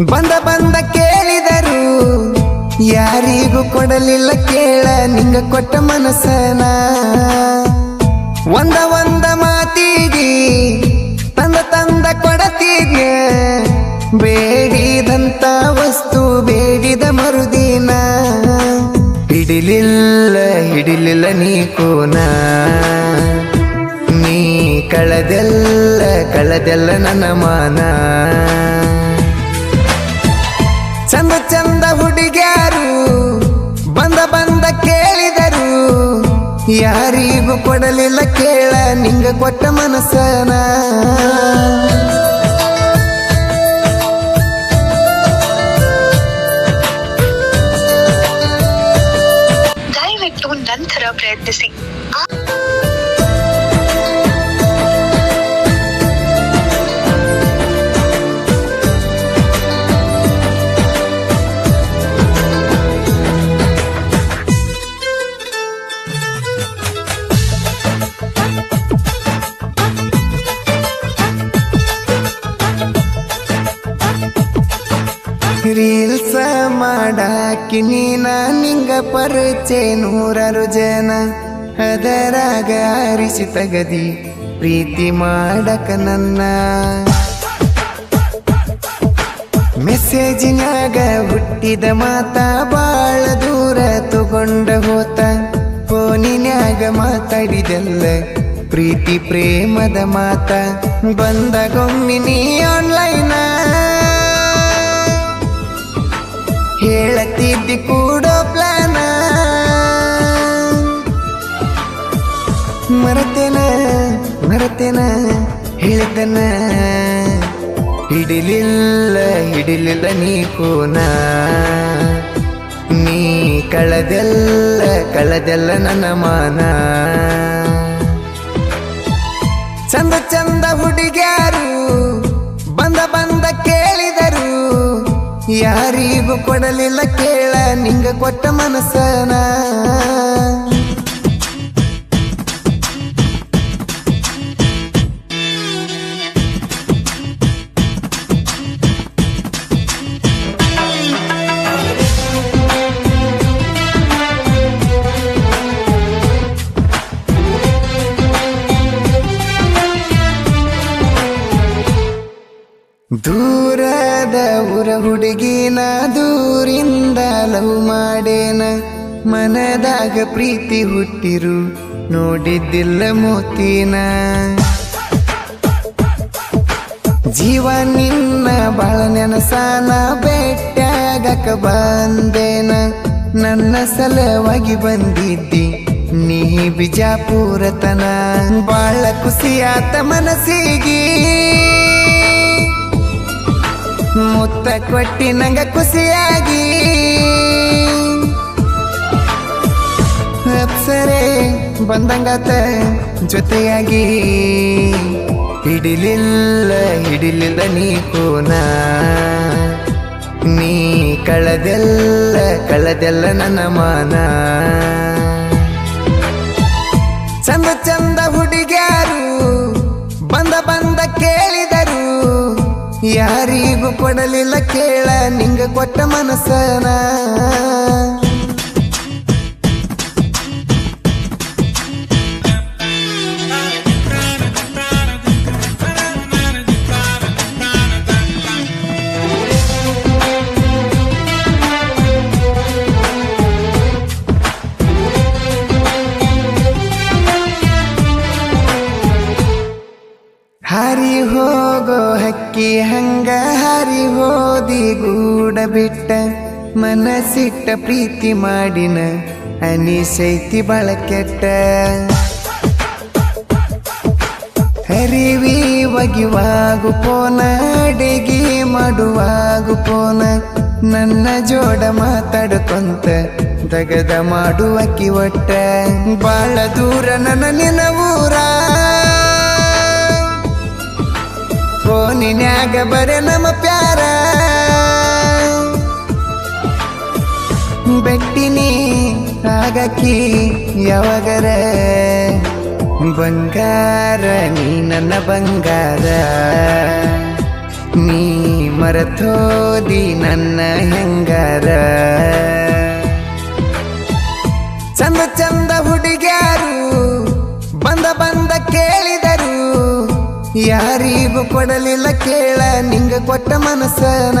ಬಂದ ಬಂದ ಕೇಳಿದರು, ಯಾರಿಗೂ ಕೊಡಲಿಲ್ಲ ಕೇಳ, ನಿಂಗ ಕೊಟ್ಟ ಮನಸ್ಸನ. ಒಂದ ಒಂದ ಮಾತಿದಿ ತಂದ ತಂದ ಕೊಡತಿದ್ಯ ಬೇಡಿದಂತ ವಸ್ತು ಬೇಡಿದ ಮರುದಿನ. ಹಿಡಿಲಿಲ್ಲ ಹಿಡಿಲಿಲ್ಲ ನೀ ಕೋನ. ನೀ ಕಳದೆಲ್ಲ ಕಳದೆಲ್ಲ ನನ್ನ ಮಾನ. ಯಾರಿಗೂ ಕೊಡಲಿಲ್ಲ ಕೇಳ ನಿಂಗ ಕೊಟ್ಟ ಮನಸ್ಸನ. ರೀಲ್ಸ ಮಾಡಾಕಿ ನೀನ ನಿಂಗ ಪರಿಚಯ ನೂರಾರು ಜನ. ಅದರಾಗ ಆರಿಸಿ ತಗದಿ ಪ್ರೀತಿ ಮಾಡಕ ನನ್ನ. ಮೆಸೇಜಿನಾಗ ಹುಟ್ಟಿದ ಮಾತ ಬಾಳ ದೂರ ತಗೊಂಡ ಹೋತ. ಫೋನಿನ್ಯಾಗ ಮಾತಾಡಿದೆಲ್ಲ ಪ್ರೀತಿ ಪ್ರೇಮದ ಮಾತ. ಬಂದ ನೀ ಆನ್ಲೈನ ಹೇಳತಿದ್ದಿ ಕೂಡ ಪ್ಲಾನ ಮರತೇನ ಮರತೇನ ಹೇಳ್ತನ ಹಿಡಿಲಿಲ್ಲ ಹಿಡಿಲಿಲ್ಲ ನೀ ಕೋನ. ನೀ ಕಳದೆಲ್ಲ ಕಳದೆಲ್ಲ ನನ್ನ ಮಾನ. ಚಂದ ಚಂದ ಹುಡುಗ್ಯಾರು ಯಾರಿಗೂ ಕೊಡಲಿಲ್ಲ ಕೇಳ ನಿಂಗ ಕೊಟ್ಟ ಮನಸ್ಸನ. ಊರ ಹುಡುಗಿನ ದೂರಿಂದ ಲವ್ ಮಾಡೇನ. ಮನದಾಗ ಪ್ರೀತಿ ಹುಟ್ಟಿರು, ನೋಡಿದ್ದಿಲ್ಲ ಮೋತಿನ. ಜೀವ ನಿನ್ನ ಬಾಳ ನೆನಸಾನ ಬೆಟ್ಟಾಗಕ ಬಂದೇನ. ನನ್ನ ಸಲವಾಗಿ ಬಂದಿದ್ದಿ ನೀ ಬಿಜಾಪುರತನ. ಬಾಳ ಖುಷಿಯಾತ ಮನಸ್ಸಿಗೆ. ಮುತ್ತ ಕೊಟ್ಟಿ ನಂಗ ಖುಷಿಯಾಗಿ. ಅಪ್ಸರೆ ಬಂದಂಗಾತ ಜೊತೆಯಾಗಿ. ಹಿಡಿಲಿಲ್ಲ ಹಿಡಿಲಿಲ್ಲ ನೀ ಕೋನ ನೀ ಕಳದೆಲ್ಲ, ಕಳೆದೆಲ್ಲ ನನ್ನ ಮಾನ. ಯಾರಿಗೂ ಕೊಡಲಿಲ್ಲ ಕೇಳ ನಿಂಗ ಕೊಟ್ಟ ಮನಸ್ಸನ ಹಕ್ಕಿ ಹಂಗ ಹರಿ ಹೋದಿ ಗೂಡ ಬಿಟ್ಟ ಮನಸ್ಸಿಟ್ಟ ಪ್ರೀತಿ ಮಾಡಿನ ಅನಿಸೈತಿ ಬಳಕೆಟ್ಟ. ಹರಿವಿ ಒಗಿವಾಗು ಪೋನ ಅಡಿಗೆ ಮಾಡುವಾಗು ಪೋನ ನನ್ನ ಜೋಡ ಮಾತಾಡ್ಕೊಂತ ದಗದ ಮಾಡುವ ಕಿವಟ್ಟ ಬಾಳ ದೂರ ನನ್ನ ನಿನ್ನ ಊರ ಫೋನಿನ್ಯಾಗ ಬರೆ ನಮ್ಮ ಪ್ಯಾರ. ಬೆಟ್ಟಿನಿ ಆಗಕಿ ಯಾವಾಗರ? ಬಂಗಾರ, ನೀ ನನ್ನ ಬಂಗಾರ. ನೀ ಮರತೋದಿ ನನ್ನ ಹೆಂಗಾರ? ಚಂದ ಚಂದ ಹುಡುಗ್ಯಾರು, ಬಂದ ಬಂದ ಕೇಳಿದರು. ಯಾರಿಗೂ ಕೊಡಲಿಲ್ಲ ಕೇಳ ನಿಂಗ ಕೊಟ್ಟ ಮನಸ್ಸನ